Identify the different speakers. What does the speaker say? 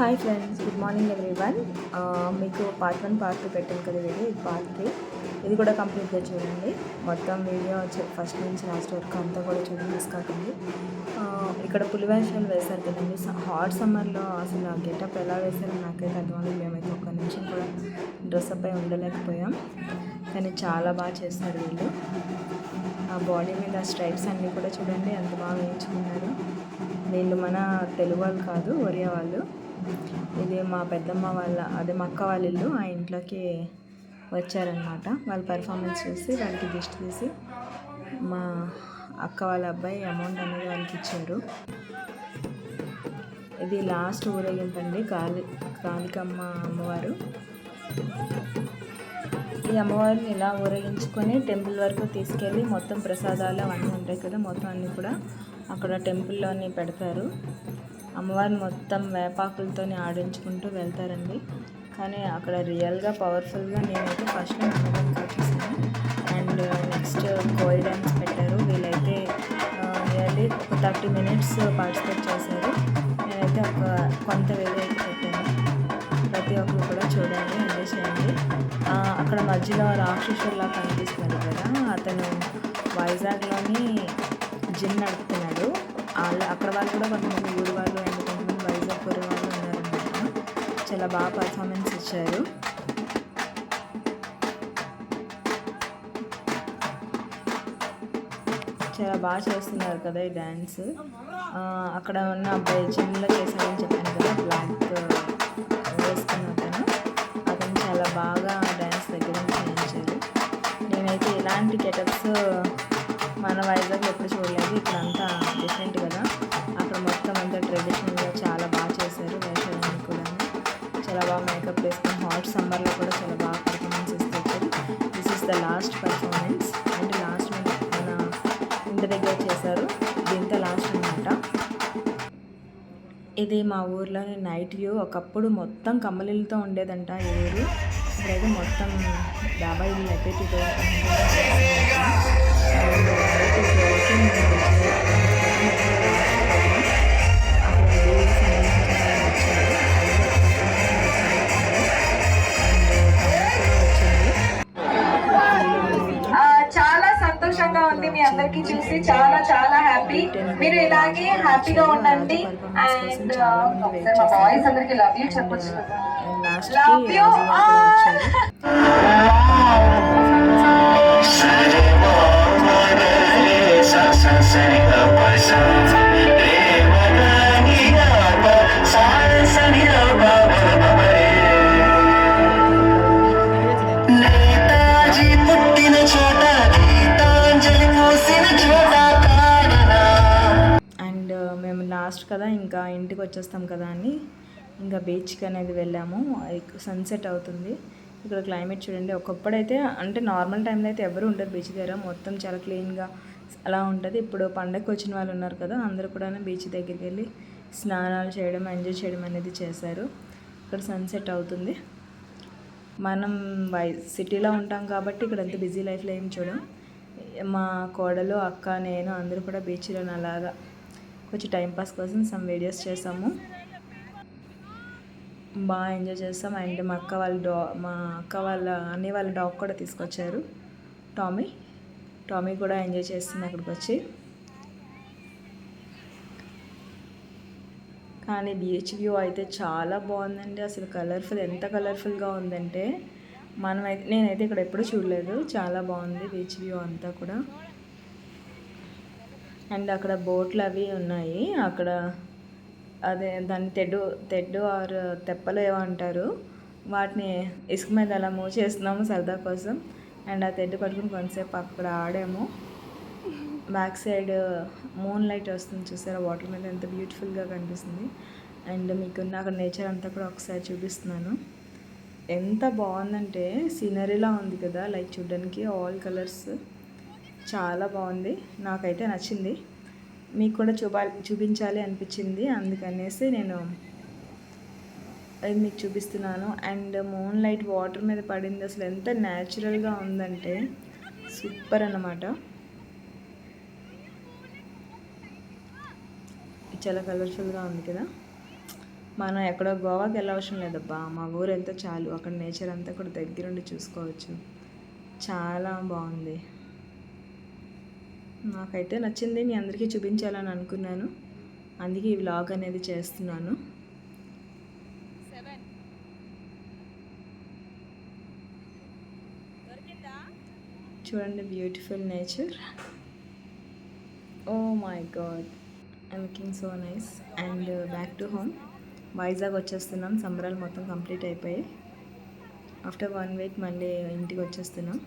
Speaker 1: Hi friends good morning everyone మీకు part one part two పెట్టాను కదా వీడియో ఇది పార్ట్ త్రీ ఇది కూడా కంప్లీట్గా చూడండి. మొత్తం వీడియో ఫస్ట్ నుంచి లాస్ట్ వరకు అంతా కూడా చూడండి మిస్ కాకండి. Uh, ఇక్కడ పులివేషాలు వేశారు కదండి. హాట్ సమ్మర్లో అసలు ఆ గెటప్ ఎలా వేశారో నాకైతే అర్థమైంది మేమైతే ఒక్క నిమిషం కూడా డ్రెస్అప్ అయి ఉండలేకపోయాం. కానీ చాలా బాగా చేస్తారు వీళ్ళు. ఆ బాడీ మీద స్ట్రైప్స్ అన్నీ కూడా చూడండి ఎంత బాగా వేయించుకున్నారు. వీళ్ళు మన తెలుగు వాళ్ళు కాదు ఒరియా వాళ్ళు. ఇది మా పెద్దమ్మ వాళ్ళ అదే మా అక్క వాళ్ళ ఇల్లు. ఆ ఇంట్లోకి వచ్చారనమాట వాళ్ళ పెర్ఫార్మెన్స్ చూసి వాళ్ళకి గిఫ్ట్ తీసి మా అక్క వాళ్ళ అబ్బాయి అమౌంట్ అనేది వాళ్ళకి ఇచ్చారు. ఇది లాస్ట్ ఊరేగింపండి కాళి కాళికమ్మ అమ్మవారు. ఈ అమ్మవారిని ఇలా ఊరేగించుకొని టెంపుల్ వరకు తీసుకెళ్ళి మొత్తం ప్రసాదాలు అవన్నీ ఉంటాయి కదా మొత్తం అన్నీ కూడా అక్కడ టెంపుల్లోని పెడతారు. అమ్మవారిని మొత్తం వేపాకులతో ఆడించుకుంటూ వెళ్తారండి. కానీ అక్కడ రియల్గా పవర్ఫుల్గా నేనైతే ఫస్ట్ అమ్మవారిని చూసాను అండ్ నెక్స్ట్ కోల్ డ్యాన్స్ పెట్టారు. వీళ్ళైతే నియర్లీ ఒక థర్టీ మినిట్స్ పార్టిసిపేట్ చేశారు. నేనైతే ఒక కొంత వేరే అయితే పెట్టాను. ప్రతి ఒక్కరు కూడా చూడండి ఎంజాయ్ చేయండి. అక్కడ మధ్యలో రాక్షసుల్లా కనిపిస్తున్నారు కదా అతను వైజాగ్లోని జిమ్ నడుపుతున్నాడు వాళ్ళు అక్కడ వాళ్ళు కూడా కొంతమంది ఊరు వాళ్ళు అండ్ కొంతమంది వైజాగ్ ఊరి వాళ్ళు ఉన్నారనమాట చాలా బాగా పర్ఫార్మెన్స్ ఇచ్చారు. చాలా బాగా చేస్తున్నారు కదా ఈ డ్యాన్స్ అక్కడ ఉన్న అబ్బాయి జిమ్లో చేశారని చెప్పాను కదా బ్లాక్ uh, వేసుకున్న అతను. అతను చాలా బాగా డ్యాన్స్ దగ్గర నుంచి చేయించారు. నేనైతే ఇలాంటి గెటప్స్ మన వైజాగ్ ఎప్పుడు చూడలేదు. ఇక్కడ అంతా డిఫరెంట్ కదా. అక్కడ మొత్తం అంతా ట్రెడిషనల్గా చాలా బాగా చేశారు వేషాలన్నీ కూడా చాలా బాగా మేకప్ వేసుకుని హాట్ సమ్మర్లో కూడా చాలా బాగా పర్ఫార్మెన్స్ ఇస్తారు. This is the last performance అంటే లాస్ట్ మన ఇంటి దగ్గర చేశారు. దీంతో లాస్ట్ అనమాట ఇది మా ఊర్లోని నైట్ వ్యూ ఒకప్పుడు మొత్తం కమ్మలిలతో ఉండేదంట ఈ ఊరు. ఇప్పుడైతే మొత్తం డాబా ఇల్లు అయిపోయి
Speaker 2: ఆ, చాలా సంతోషంగా ఉంది మీ అందరికి చూసి. చాలా చాలా హ్యాపీ మీరు ఇలాగే హ్యాపీగా ఉండండి. అండ్ uh, మా బాయ్స్ అందరికి లవ్ యూ చెప్పొచ్చు కదా.
Speaker 3: కాడనా
Speaker 1: అండ్ మేము లాస్ట్ కదా ఇంకా ఇంటికి వచ్చేస్తాం కదా అని. ఇంకా బీచ్కి అనేది వెళ్ళాము. సన్సెట్ అవుతుంది. ఇక్కడ క్లైమేట్ చూడండి. ఒకప్పుడైతే అంటే నార్మల్ టైంలో అయితే ఎవరు ఉండరు బీచ్ దగ్గర. మొత్తం చాలా క్లీన్గా అలా ఉంటుంది. ఇప్పుడు పండగకి వచ్చిన వాళ్ళు ఉన్నారు కదా అందరూ కూడా బీచ్ దగ్గరికి వెళ్ళి స్నానాలు చేయడం ఎంజాయ్ చేయడం అనేది చేశారు. ఇక్కడ సన్సెట్ అవుతుంది. మనం వై సిటీలో ఉంటాం కాబట్టి ఇక్కడ అంత బిజీ లైఫ్లో ఏం చూడం. మా కోడలు అక్క నేను అందరూ కూడా బీచ్లో అలాగా. కొంచెం టైంపాస్ కోసం సమ్ వీడియోస్ చేసాము. బాగా ఎంజాయ్ చేస్తాం. అండ్ మా అక్క వాళ్ళ డా మా అక్క వాళ్ళ అన్ని వాళ్ళ డాగ్ కూడా తీసుకొచ్చారు. టామీ టామీ కూడా ఎంజాయ్ చేస్తుంది అక్కడికి వచ్చి కానీ బీచ్ వ్యూ అయితే చాలా బాగుందండి. అసలు కలర్ఫుల్ ఎంత కలర్ఫుల్గా ఉందంటే మనమైతే నేనైతే ఇక్కడ ఎప్పుడూ చూడలేదు. చాలా బాగుంది బీచ్ వ్యూ అంతా కూడా. అండ్ అక్కడ బోట్లు అవి ఉన్నాయి. అక్కడ అదే దాన్ని తెడ్డు తెడ్డు ఆర్ తెప్పలు ఏమంటారు అంటారు. వాటిని ఇసుక మీద అలా మూవ్ చేస్తున్నాము సరదా కోసం. అండ్ ఆ తెడ్డు పట్టుకుని కొంతసేపు అక్కడ ఆడాము. బ్యాక్ సైడ్ మూన్ లైట్ వస్తుంది చూసారా? వాటర్ మీద ఎంత బ్యూటిఫుల్గా కనిపిస్తుంది. అండ్ మీకున్న అక్కడ నేచర్ అంతా కూడా ఒకసారి చూపిస్తున్నాను. ఎంత బాగుందంటే సీనరీలా ఉంది కదా లైక్ చూడడానికి ఆల్ కలర్స్. చాలా బాగుంది. నాకైతే నచ్చింది. మీకు కూడా చూపాలి చూపించాలి అనిపించింది. అందుకనేసి నేను అది మీకు చూపిస్తున్నాను. అండ్ మూన్ లైట్ వాటర్ మీద పడింది. అసలు ఎంత న్యాచురల్గా ఉందంటే సూపర్ అన్నమాట. చాలా కలర్ఫుల్గా ఉంది కదా. మనం ఎక్కడో గోవాకి వెళ్ళవసరం లేదబ్బా. మా ఊరు వెళ్తే చాలు. అక్కడ నేచర్ అంతా కూడా దగ్గరుండి చూసుకోవచ్చు. చాలా బాగుంది. నాకైతే నచ్చింది మీ అందరికీ చూపించాలని అనుకున్నాను. అందుకే ఈ వ్లాగ్ అనేది చేస్తున్నాను. చూడండి beautiful nature oh my god I looking so nice and back to home Vizag వచ్చేస్తున్నాం. సంబరాలు మొత్తం కంప్లీట్ అయిపోయాయి ఆఫ్టర్ వన్ వీక్ మళ్ళీ ఇంటికి వచ్చేస్తున్నాం.